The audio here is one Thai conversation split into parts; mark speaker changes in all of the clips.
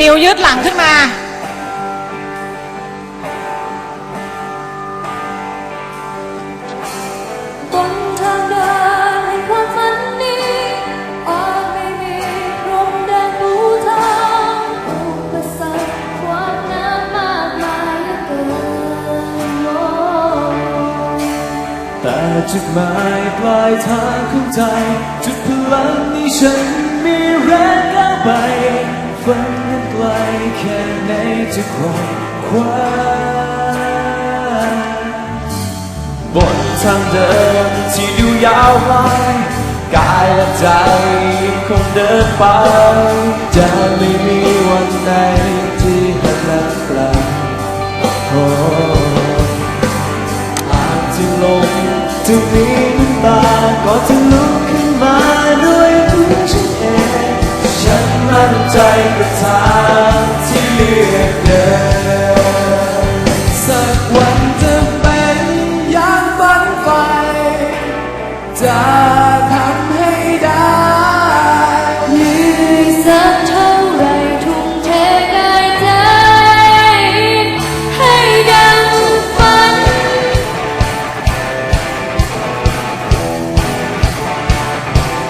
Speaker 1: นิ้วยืดหลังขึ้นมา
Speaker 2: บนทางเดินให้ความฝันนี้อาจไม่มีพรมแดนปูทางอุปสรรคความน้ำมากมายเหลือเกินโอ้
Speaker 3: แต่จุดหมายปลายทางของใจ จุดพลังนี้ฉันมีแรงก้าวไปฝัน ไกลแค่ไหนจะคว้าคว้าบนทางเดินที่ดูยาวไกลกายและใจยังคงเดินไปจะไม่มีวันไหนที่หันหลังกลับโอ้อาจจะลงจะมีน้ำตาก็จะลุ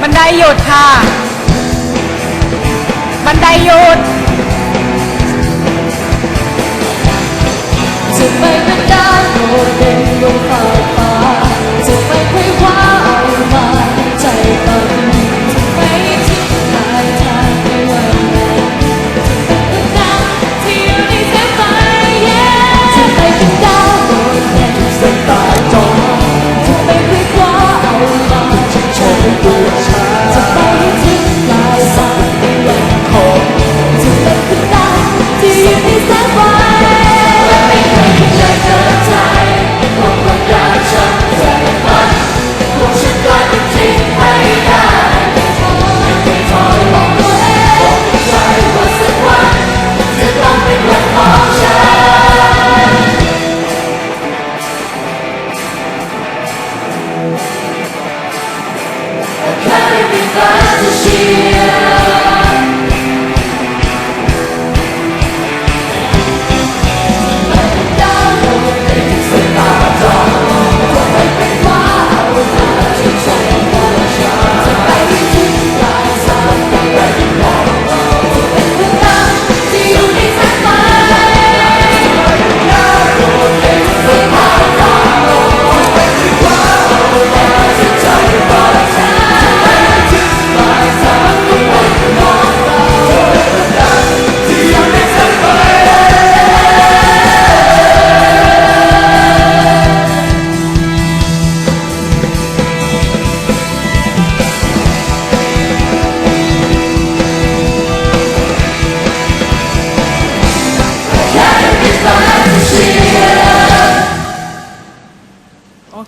Speaker 3: บันได
Speaker 2: ห
Speaker 1: ยุดค่ะ บันไดหยุด
Speaker 2: จะไม่เป็นดานโดดเด่นลงฟ้าฟ้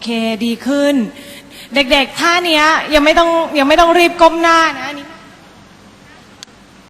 Speaker 2: เคดีขึ้น เด็
Speaker 1: กๆท่าเนี้ยยังไม่ต้องยังไม่ต้องรีบก้มหน้านะ